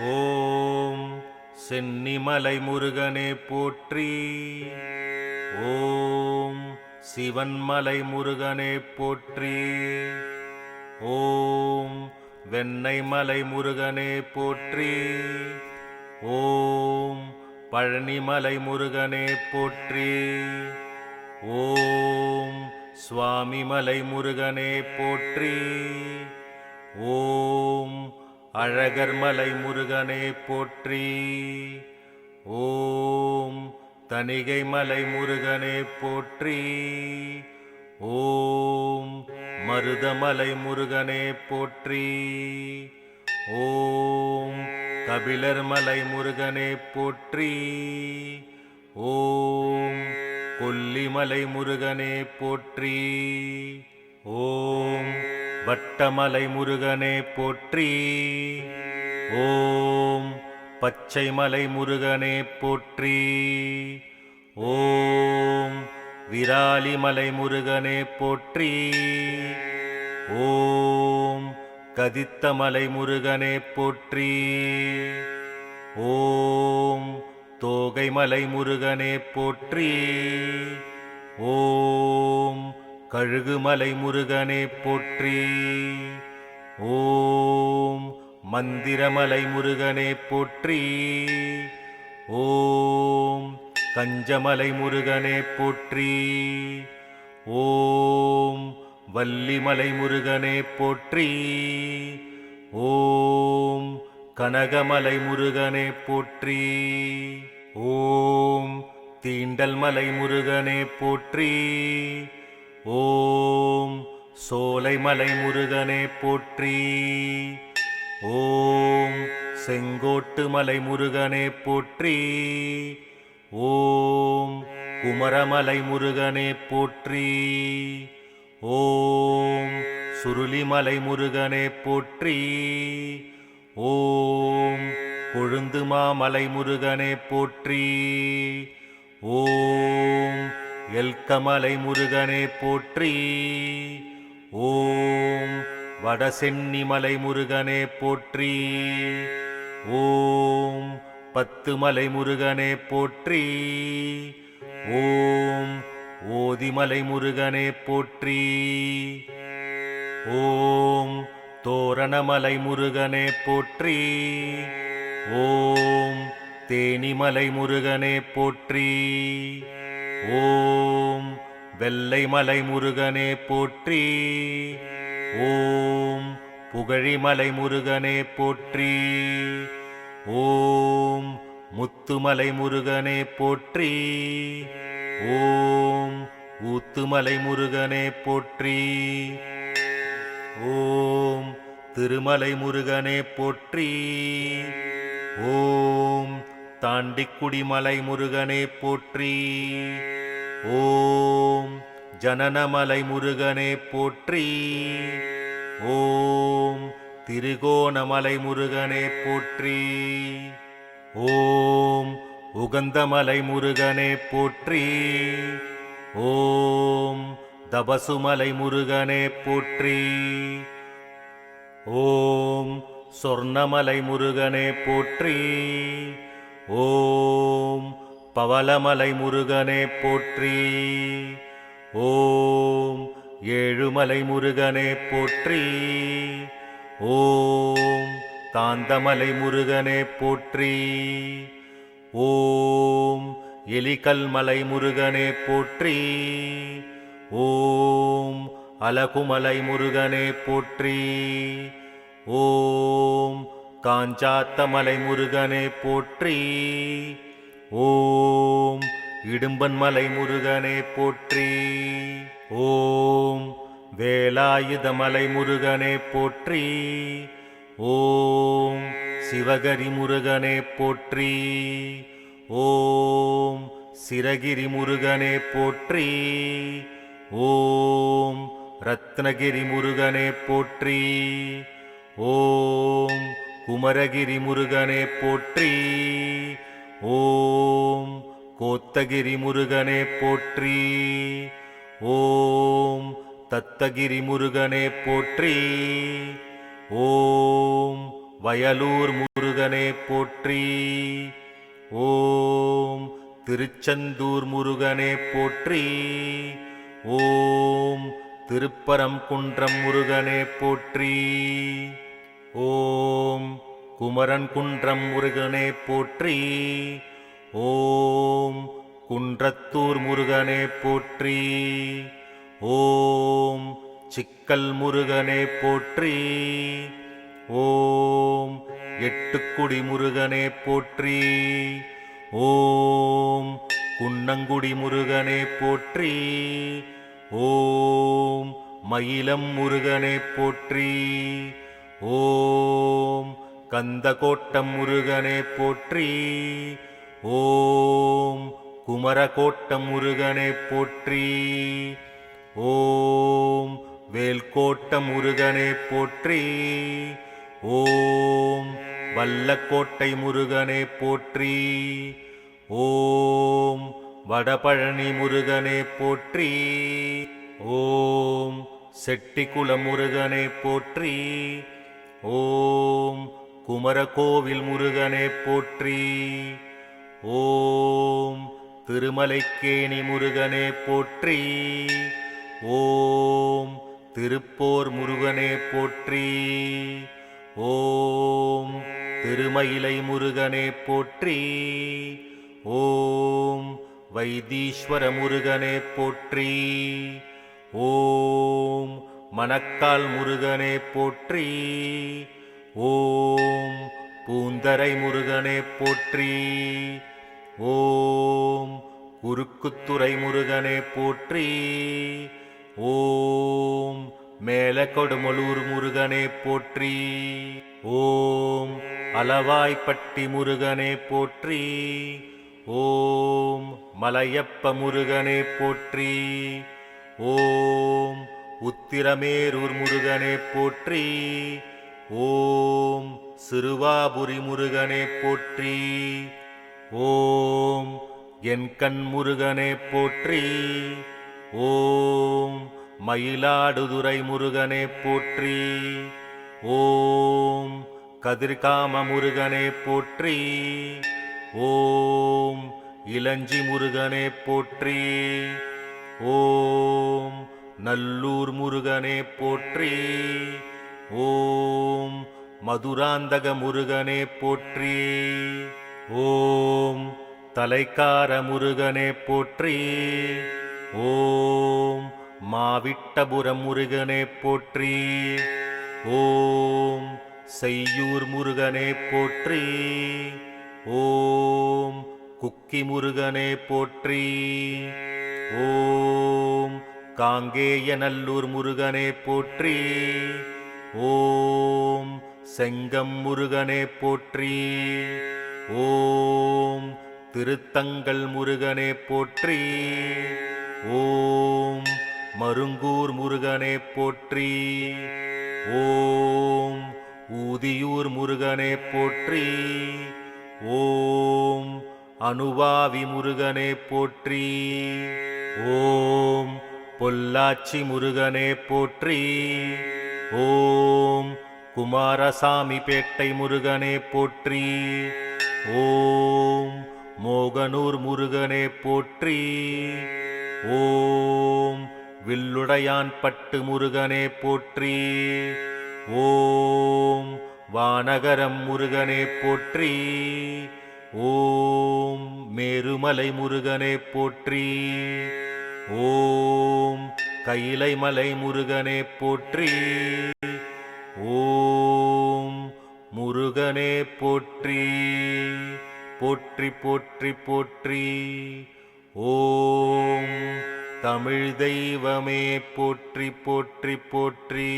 ஓம் சென்னிமலை முருகனே போற்றி. ஓம் சிவன்மலை முருகனே போற்றி. ஓம் வெண்ணெய்மலை முருகனே போற்றி. ஓம் பழனிமலை முருகனே போற்றி. ஓம் சுவாமிமலை முருகனே போற்றி. ஓம் அழகர்மலை முருகனே போற்றி. ஓம் தணிகை மலை முருகனே போற்றி. ஓம் மருதமலை முருகனே போற்றி. ஓம் கபிலர் மலை முருகனே போற்றி. ஓம் கொல்லிமலை முருகனே போற்றி. ஓம் வட்டமலை முருகனே போற்றி. ஓம் பச்சைமலை முருகனே போற்றி. ஓம் விராலிமலை முருகனே போற்றி. ஓம் கதித்தமலை முருகனே போற்றி. ஓம் தோகைமலை முருகனே போற்றி. ஓம் கழுகுமலை முருகனே போற்றி. ஓம் மந்திரமலை முருகனே போற்றி. ஓம் கஞ்சமலை முருகனே போற்றி. ஓம் வள்ளிமலை முருகனே போற்றி. ஓம் கனகமலை முருகனே போற்றி. ஓம் தீண்டல் மலை முருகனே போற்றி. ஓம் சோலைமலை முருகனே போற்றி. ஓம் செங்கோட்டு மலை முருகனே போற்றி. ஓம் குமரமலை முருகனே போற்றி. ஓம் சுருளிமலை முருகனே போற்றி. ஓம் கொழுந்துமாமலை முருகனே போற்றி. ஓம் எல்கமலை முருகனே போற்றி. ஓம் வடசென்னிமலை முருகனே போற்றி. ஓம் பத்துமலை முருகனே போற்றி. ஓம் ஓதிமலை முருகனே போற்றி. ஓம் தோரணமலை முருகனே போற்றி. ஓம் தேனிமலை முருகனே போற்றி. ஓம் வெள்ளை மலை முருகனே போற்றி. ஓம் புகழிமலை முருகனே போற்றி. ஓம் முத்துமலை முருகனே போற்றி. ஓம் ஊத்துமலை முருகனே போற்றி. ஓம் திருமலை முருகனே போற்றி. ஓம் தாண்டி குடிமலை முருகனே போற்றி. ஓம் ஜனனமலை முருகனே போற்றி. ஓம் திருகோணமலை முருகனே போற்றி. ஓம் உகந்தமலை முருகனே போற்றி. ஓம் தபசுமலை முருகனே போற்றி. ஓம் சொர்ணமலை முருகனே போற்றி. ஓம் பவளமலை முருகனே போற்றி. ஓம் ஏழுமலை முருகனே போற்றி. ஓம் தாந்தமலை முருகனே போற்றி. ஓம் எலிகல்மலை முருகனே போற்றி. ஓம் அலகுமலை முருகனே போற்றி. ஓம் காஞ்சாத்தமலை முருகனை போற்றி. ஓம் இடும்பன் மலை முருகனை போற்றி. ஓம் வேலாயுதமலை முருகனை போற்றி. ஓம் சிவகரி முருகனை போற்றி. ஓம் சிரகிரி முருகனே போற்றி. ஓம் ரத்னகிரி முருகனே போற்றி. ஓம் குமரகிரி முருகனே போற்றி. ஓம் கோத்தகிரி முருகனே போற்றி. ஓம் தத்தகிரி முருகனே போற்றி. ஓம் வயலூர் முருகனே போற்றி. ஓம் திருச்செந்தூர் முருகனே போற்றி. ஓம் திருப்பரம் குன்றம் முருகனே போற்றி. ஓம் குமரன் குன்றம் முருகனே போற்றி. ஓம் குன்றத்தூர் முருகனே போற்றி. ஓம் சிக்கல் முருகனே போற்றி. ஓம் எட்டுக்குடி முருகனே போற்றி. ஓம் குன்னங்குடி முருகனே போற்றி. ஓம் மயிலம் முருகனே போற்றி. ஓம் கந்தகோட்டம் முருகனே போற்றி. ஓம் குமரகோட்டம் முருகனே போற்றி. ஓம் வேல்கோட்டம் முருகனே போற்றி. ஓம் வல்லக்கோட்டை முருகனே போற்றி. ஓம் வடபழனி முருகனே போற்றி. ஓம் செட்டிக்குள முருகனே போற்றி. ஓம் குமரகோவில் முருகனே போற்றி. ஓம் திருமலைக்கேணி முருகனே போற்றி. ஓம் திருப்போர் முருகனே போற்றி. ஓம் திருமயிலை முருகனே போற்றி. ஓம் வைத்தீஸ்வர முருகனே போற்றி. ஓம் மணக்கால் முருகனே போற்றி. ஓம் பூந்தரை முருகனே போற்றி. ஓம் குறுக்குத்துறை முருகனே போற்றி. ஓம் மேல கொடுமலூர் முருகனே போற்றி. ஓம் அளவாய்ப்பட்டி முருகனே போற்றி. ஓம் மலையப்ப முருகனே போற்றி. ஓம் உத்திரமேரூர் முருகனே போற்றி. ஓம் சிறுவாபுரி முருகனே போற்றி. ஓம் என் கண் முருகனே போற்றி. ஓம் மயிலாடுதுறை முருகனே போற்றி. ஓம் கதிர்காம முருகனே போற்றி. ஓம் இளஞ்சி முருகனே போற்றி. ஓம் நல்லூர் முருகனே போற்றி. ஓம் மதுராந்தக முருகனே போற்றி. ஓம் தலைக்கார முருகனே போற்றி. ஓம் மாவிட்டபுரம் முருகனே போற்றி. ஓம் செய்யூர் முருகனே போற்றி. ஓம் குக்கி முருகனே போற்றி. ஓம் காங்கேய நல்லூர் முருகனே போற்றி. ஓம் செங்கம் முருகனே போற்றி. ஓம் திருத்தங்கள் முருகனே போற்றி. ஓம் மருங்கூர் முருகனே போற்றி. ஓம் ஊதியூர் முருகனே போற்றி. ஓம் அனுவாவி முருகனே போற்றி. ஓம் பொள்ளாச்சி முருகனே போற்றி. ஓம் குமாரசாமி பேட்டை முருகனே போற்றி. ஓம் மோகனூர் முருகனே போற்றி. ஓம் வில்லுடையான் பட்டு முருகனே போற்றி. ஓம் வானகரம் முருகனே போற்றி. ஓம் மேருமலை முருகனே போற்றி. ஓம் கைலைமலை முருகனே போற்றி. ஓம் முருகனே போற்றி. போற்றி போற்றி போற்றி. ஓம் தமிழ் தெய்வமே போற்றி போற்றி போற்றி.